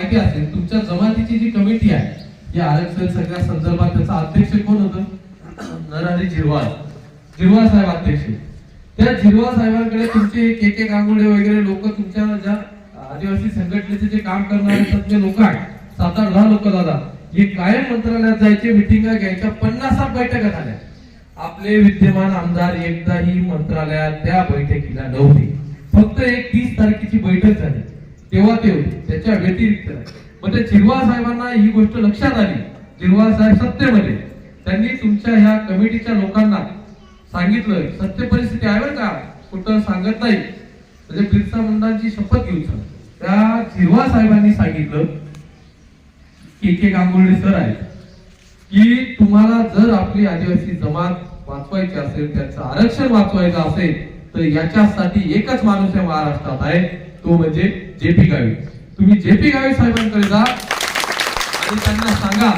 माहिती असेल तुमच्या जमातीची जी कमिटी आहे या आरक्षण सगळ्या संदर्भात त्याचा अध्यक्ष कोण होतं? नरहरी झिरवाळ झिरवाळ साहेब अध्यक्ष. त्या झिरवाळ साहेबांकडे तुमचे के के गांगुडे वगैरे लोक तुमच्या ज्या आदिवासी संघटनेचे जे काम करणारे तज्ञ लोक आहेत सात आठ दहा लोक दादा हे कायम मंत्रालयात जायचे मिटिंगा घ्यायच्या पन्नास साठ बैठका झाल्या. आपले विद्यमान आमदार एकदाही मंत्रालयात त्या बैठकीला नव्हते. फक्त एक तीस तारखेची बैठक झाली. तेव्हा ते त्याच्या व्यतिरिक्त. मग त्या जिरवाळ साहेबांना ही गोष्ट लक्षात आली. जिरवाळ साहेब सत्तेमध्ये. त्यांनी तुमच्या ह्या कमिटीच्या लोकांना सांगितलं सत्य परिस्थिती आहे बरं का? कुठं सांगत नाही. म्हणजे बिरसा मुंडांची शपथ घेऊन सांग. त्या जिरवाळ साहेबांनी सांगितलं के के गांगुर्डे सर आहेत की तुम्हाला जर आपली आदिवासी जमात वाचवायची असेल त्याचं आरक्षण वाचवायचं असेल तर याच्यासाठी एकच माणूस या महाराष्ट्रात आहे. तो म्हणजे जेपी गावी तुम्ही जेपी गावी साहेबांकडे जा आणि त्यांना सांगा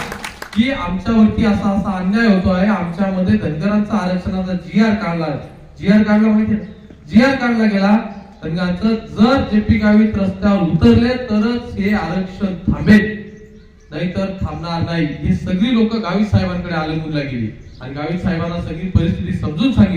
की आमच्यावरती असा असा अन्याय होतो आहे आमच्यामध्ये धनगरांचा आरक्षणाचा जी आर काढला जी आर काढला माहिती जी आर काढला गेला धनगरांचं जर जेपी गावीत रस्त्यावर उतरले तरच हे आरक्षण थांबेल. नाहीतर थांबणार नाही. ही सगळी लोक गावी साहेबांकडे आलमूनला गेली. आणि गावी साहेबांना सगळी परिस्थिती समजून सांगितली.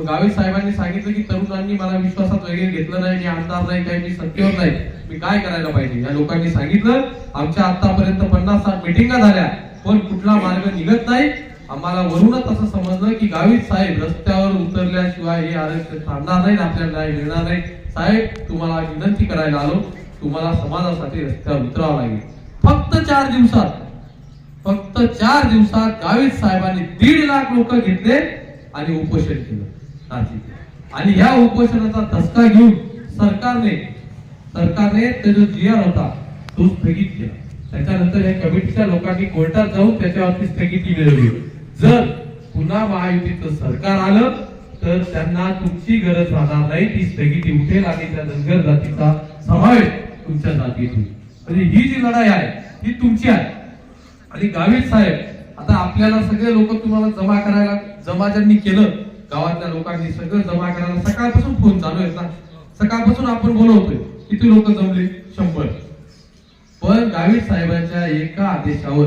मग गावी साहेबांनी सांगितलं की तरुणांनी मला विश्वासात वगैरे घेतलं नाही मी आमदार नाही काही मी सत्तेवर नाही. मी काय करायला पाहिजे? या लोकांनी सांगितलं आमच्या आतापर्यंत पन्नास साठ मिटिंगा झाल्या पण कुठला मार्ग निघत नाही. आम्हाला वरूनच असं समजलं की गावी साहेब रस्त्यावर उतरल्याशिवाय हे आरक्षण थांबणार नाही आपल्याला न्याय मिळणार नाही. साहेब तुम्हाला विनंती करायला आलो तुम्हाला समाजासाठी रस्त्यावर उतरावं लागेल. फक्त चार दिवसात फक्त चार दिवसात गावित साहेबांनी दीड लाख लोक घेतले आणि उपोषण केलं. आणि या उपोषणाचा धसका घेऊन सरकारने सरकारने त्याचा जो जी आर होता तो स्थगित केला. त्याच्यानंतर या कमिटीच्या लोकांनी कोर्टात जाऊन त्याच्यावरती स्थगिती मिळवली. जर पुन्हा महायुतीचं सरकार आलं तर त्यांना तुमची गरज राहणार नाही. ती स्थगिती उठेल आणि त्या धनगर जातीचा समावेश तुमच्या जातीत होईल म्हणजे ही जी लढाई आहे ही तुमची आहे. आणि गावीत साहेब आता आपल्याला सगळे लोक तुम्हाला जमा करायला जमा ज्यांनी केलं गावातल्या लोकांनी सगळं जमा करायला सकाळपासून फोन चालू आहेत ना. सकाळपासून आपण बोलवतोय. किती लोक जमले? शंभर. पण गावीत साहेबांच्या एका आदेशावर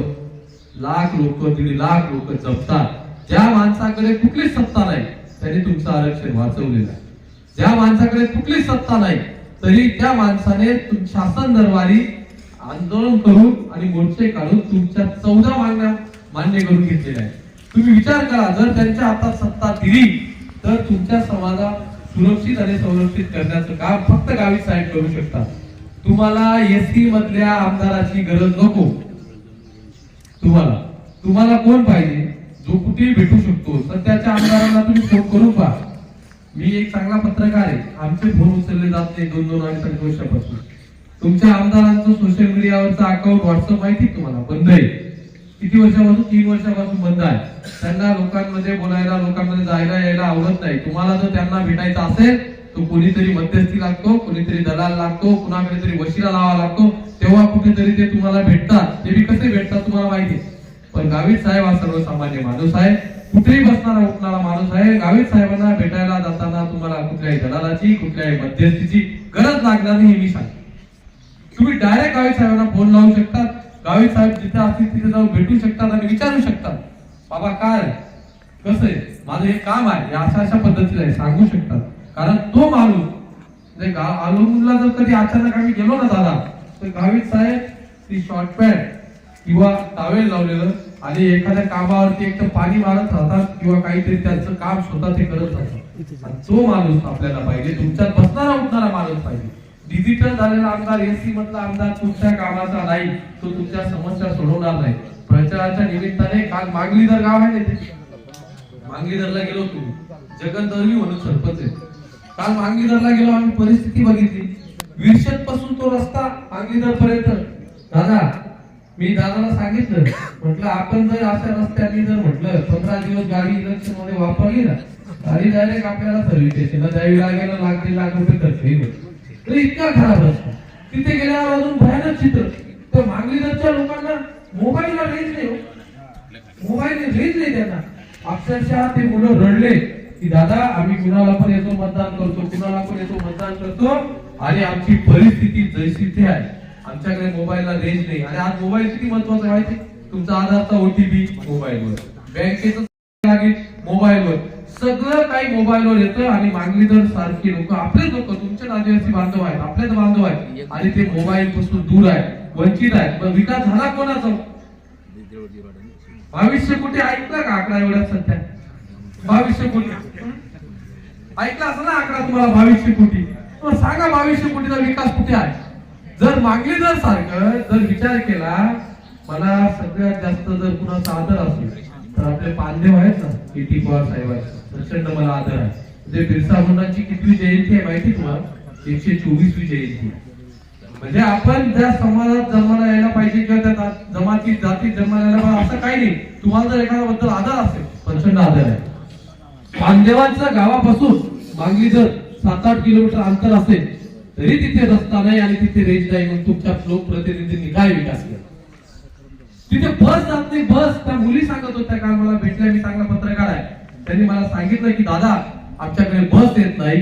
लाख लोक दीड लाख लोक जमतात. ज्या माणसाकडे कुठलीच सत्ता नाही त्यांनी तुमचं आरक्षण वाचवलेलं आहे. ज्या माणसाकडे कुठलीच सत्ता नाही तरी त्या माणसाने शासन दरबारी आंदोलन करून आणि मोर्चे काढून तुमच्या चौदा मागण्या मान्य करून घेतलेल्या आहेत. तुम्ही विचार करा जर त्यांच्या हातात सत्ता दिली तर तुमच्या समाजात सुरक्षित आणि संरक्षित करण्याचं काम फक्त गावी साहेब करू शकतात. तुम्हाला एसटी मधल्या आमदाराची गरज नको. तुम्हाला. तुम्हाला कोण पाहिजे? जो कुठेही भेटू शकतो. सध्याच्या आमदारांना तुम्ही फोन करू पहा. मी एक चांगला पत्रकार आहे. आमचे फोन उचलले जात नाही दोन दोन अडीच अडीच वर्षापासून. तुमच्या आमदारांचं सोशल मीडियावरचं अकाउंट व्हॉट्सअप माहिती आहे तुम्हाला? बंद आहे. किती वर्षापासून? तीन वर्षापासून बंद आहे. त्यांना लोकांमध्ये बोलायला लोकांमध्ये जायला यायला आवडत नाही. तुम्हाला जर त्यांना भेटायचं असेल तो कोणीतरी मध्यस्थी लागतो कोणीतरी दलाल लागतो कुणाकडे तरी वशिला लावा लागतो. तेव्हा कुठेतरी ते तुम्हाला भेटतात. ते बी कसे भेटतात तुम्हाला माहिती? पण गावित साहेब हा सर्वसामान्य माणूस आहे. कुठेही बसणारा उठणारा माणूस आहे. गावित साहेबांना भेटायला जाताना तुम्हाला कुठल्याही दलालाची कुठल्याही मध्यस्थीची गरज लागणार नाही हे मी सांगतो. तुम्ही डायरेक्ट गावित साहेबांना फोन लावू शकतात गावी साहेब जिथे असतील तिथे जाऊन भेटू शकतात आणि विचारू शकतात. बाबा काय? कसं आहे? माझं हे काम आहे. हे अशा अशा पद्धतीचं आहे. सांगू शकतात. कारण तो माणूस म्हणजे गाव आलमूरला जर कधी अचानक आम्ही गेलो ना दादा तर गावीत साहेब ती शॉर्ट पॅन्ट किंवा टावेल लावलेलं आणि एखाद्या कामावरती एक तर पाणी मारत राहतात किंवा काहीतरी त्यांचं काम स्वतः ते करत राहतात. तो माणूस आपल्याला पाहिजे. तुमच्यात बसणारा उठणारा माणूस पाहिजे. डिजिटल झालेला आमदार एसी मधला आमदार तुमच्या कामाचा नाही तो तुमच्या समस्या सोडवणार नाही. प्रचाराच्या निमित्ताने काल मांगलीधर गाव आहे मांगलीधरला गेलो तू जगन दळवी म्हणून सरपंच आहे. काल मांगलीधरला गेलो आम्ही परिस्थिती बघितली. विरशत पासून तो रस्ता मांगलीधर पर्यंत दादा मी दादाला सांगितलं म्हटलं आपण जर अशा रस्त्याने जर म्हटलं पंधरा दिवस गाडी इलेक्शनमध्ये वापरली ना गाडी डायरेक्ट आपल्याला सर्व्हिस स्टेशनला द्यावी लागेल लाख दीड लाख रुपये खर्च येईल तर इतका खराब असतो. तिथे गेल्यावर अजून भयानक चित्र. तर मांगलीधरच्या लोकांना मोबाईलला रेंज नाही हो. मोबाईल रेंज नाही त्यांना. अक्षरशः ते मुलं रडले. की दादा आम्ही कुणाला पण येतो मतदान करतो कुणाला पण येतो मतदान करतो. आणि आमची परिस्थिती जैसी ते आहे. आमच्याकडे मोबाईलला रेंज नाही. आणि आज मोबाईल किती महत्त्वाचा आहे तुमचा आधारचा ओटीपी मोबाईलवर. बँकेचं लागेल मोबाईलवर. सगळं काही मोबाईलवर येतं आणि मागणी दर सारखी लोक आपलेच लोक तुमचे आदिवासी बांधव आहेत आपलेच बांधव आहेत. आणि ते मोबाईल पासून दूर आहेत वंचित आहेत. पण विकास झाला कोणाचा? भविष्य कुठे? ऐकला का आकडा एवढ्या सध्या? भविष्य कुठे? ऐकला असं ना आकडा तुम्हाला भविष्य कुठे? पण सांगा बावीसशे कुठेचा विकास कुठे आहे? जर मागणी जर सारखं जर विचार केला मला सगळ्यात जास्त जर कुणाचा आदर असेल तर आपले पांदेव आहेत ना किटी पवार साहेबांचा प्रचंड मला आदर आहे. म्हणजे बिरसा मुंडाची कितवी जयंती आहे माहिती तुम्हाला? एकशे चोवीसवी जयंती. आहे. म्हणजे आपण ज्या समाजात जन्माला यायला पाहिजे किंवा त्या जमाती जमातीत जातीत जन्माला यायला पाहिजे असं काही नाही. तुम्हाला जर एखाद्याबद्दल आदर असेल प्रचंड आदर आहे. पांदेवांच्या गावापासून मागली जर सात आठ किलोमीटर अंतर असेल तरी तिथे रस्ता नाही आणि तिथे रेंज नाही मग तुमच्या लोकप्रतिनिधींनी काय विकास केला तिथे बस जात नाही बस. त्या मुली सांगत होत्या काल मला भेटल्या मी चांगला पत्रकार आहे. त्यांनी मला सांगितलं की दादा आमच्याकडे बस येत नाही.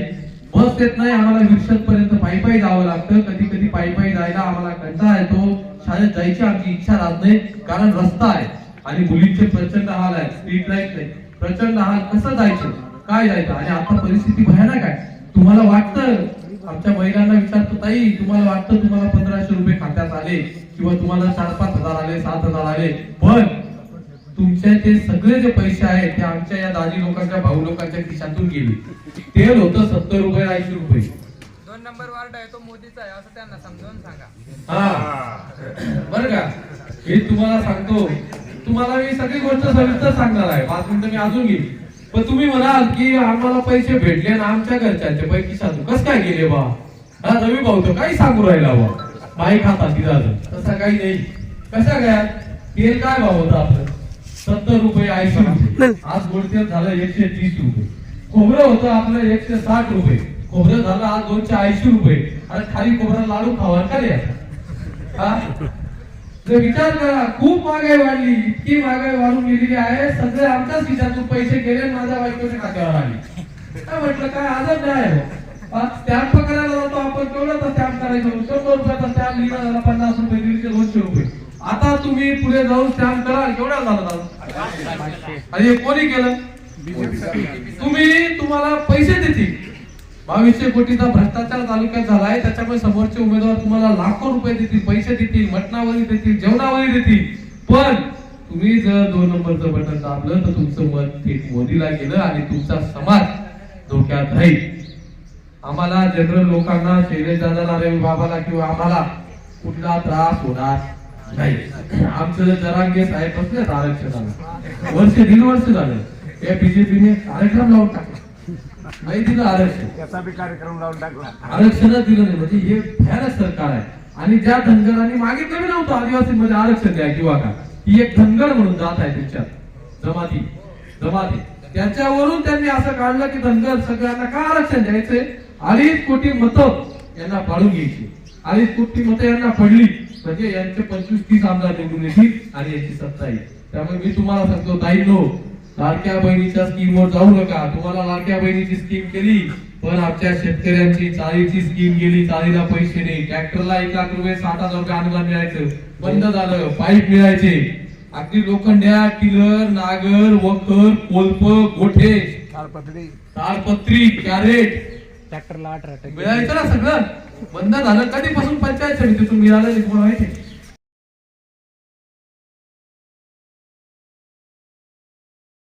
बस येत नाही आम्हाला विरशत पर्यंत पायी पायी जावं लागतं. कधी कधी पायी पायी जायला आम्हाला कंटाळा येतो. शाळेत जायची आमची इच्छा राहत नाही कारण रस्ता आहे आणि मुलींचे प्रचंड हाल आहे स्ट्रीट लाइट नाही. प्रचंड हाल कसं जायचं? काय जायचं? आणि आता परिस्थिती भयानक आहे. तुम्हाला वाटतं आमच्या महिलांना विचारतो ताई तुम्हाला वाटतं तुम्हाला पंधराशे रुपये खात्यात आले? किंवा तुम्हाला चार पाच हजार आले सात हजार आले पण तुमचे ते सगळे जे पैसे आहेत ते आमच्या या दादी लोकांच्या भाऊ लोकांच्या खिशातून गेले. तेल होतं सत्तर रुपये ऐंशी रुपये. दोन नंबर वार्ड आहे तो मोदीचा आहे असं त्यांना समजावून सांगा. हा. बर का? मी तुम्हाला सांगतो. तुम्हाला मी सगळी गोष्ट सविस्तर सांगणार आहे. पाच मिनिटं मी अजून घेईन. पण तुम्ही म्हणाल की आम्हाला पैसे भेटले ना आमच्या घरच्यांचे पैकी साधू कस काय गेले बा? हा रवी भाऊ तो काही सांगू राहिला बा. बाईक हातात तिथं तसं काही नाही. कशा काय? तेल काय भाव होतं आपलं? सत्तर रुपये ऐंशी रुपये आज गोडतेल झालं एकशे तीस रुपये. खोबरं होतं आपलं एकशे साठ रुपये. खोबरं झालं आज दोनशे ऐंशी रुपये. आणि खाली खोबरं लाडू खावा का रे विचार करा खूप महागाई वाढली इतकी महागाई वाढून गेलेली आहे. सगळे आमच्याच खिशातून पैसे गेले माझ्या बायकोच्या खात्यावर आले. काय म्हटलं? काय आदर नाही स्टॅम्प करायला जातो आपण केवढा स्टॅम्प करायचो शंभर रुपयाचा स्टॅम्प लिहिला झाला पन्नास रुपये दीडशे दोनशे रुपये. आता तुम्ही पुढे जाऊन स्टॅम्प करा केवढा झाला दादा आणि हे कोणी केलं? तुम्ही तुम्हाला पैसे देतील. बावीसशे कोटीचा भ्रष्टाचार तालुक्यात झालाय. त्याच्यामुळे समोरचे उमेदवार तुम्हाला लाखो रुपये देतील पैसे देतील मटणावरी देतील जेवणावरी देतील. पण तुम्ही जर दोन नंबरचं बटन दाबलं तर तुमचं मत थेट मोदीला गेलं आणि तुमचा समाज धोक्यात राहील. आम्हाला जनरल लोकांना दादाला रवी बाबाला किंवा आम्हाला कुठला त्रास होणार नाही. आमचं जरांगे साहेब बसले आरक्षणाला. वर्ष दीड वर्ष झालं. या बीजेपीने कार्यक्रम लावून टाकला. नाही दिलं आरक्षण. त्याचा बी कार्यक्रम लावून टाकला. आरक्षणच दिलं नाही. म्हणजे हे भयानक सरकार आहे. आणि ज्या धनगरांनी मागितलं बी नव्हतं आदिवासी मध्ये आरक्षण द्या किंवा का. ही एक धनगर म्हणून जात आहे त्यांच्यात जमाती. जमाती. त्याच्यावरून त्यांनी असं काढलं की धनगर सगळ्यांना का आरक्षण द्यायचंय? अडीच कोटी मतं यांना पाडून घ्यायची. अडीच कोटी मतं यांना पडली म्हणजे यांचे पंचवीस तीस आमदार निवडून येतील आणि यांची सत्ता येईल. त्यामुळे मी तुम्हाला सांगतो ताई नो लाडक्या बहिणीच्या स्कीमवर जाऊ नका. तुम्हाला लाडक्या बहिणीची स्कीम केली पण आमच्या शेतकऱ्यांची चाळीची स्कीम गेली चाळीला पैसे नाही. ट्रॅक्टरला एक लाख रुपये साठ हजार रुपये अनुदान मिळायचं. बंद झालं पाईप मिळायचे. अगदी लोखंड्या टिलर नागर वखर कोल्प गोठे. ताडपत्री. ताडपत्री कॅरेट. ट्रॅक्टरला अठरा मिळायचं ना सगळं? बंद झालं. कधीपासून पंचायत समितीतून मिळालं नाही तुम्हाला माहिती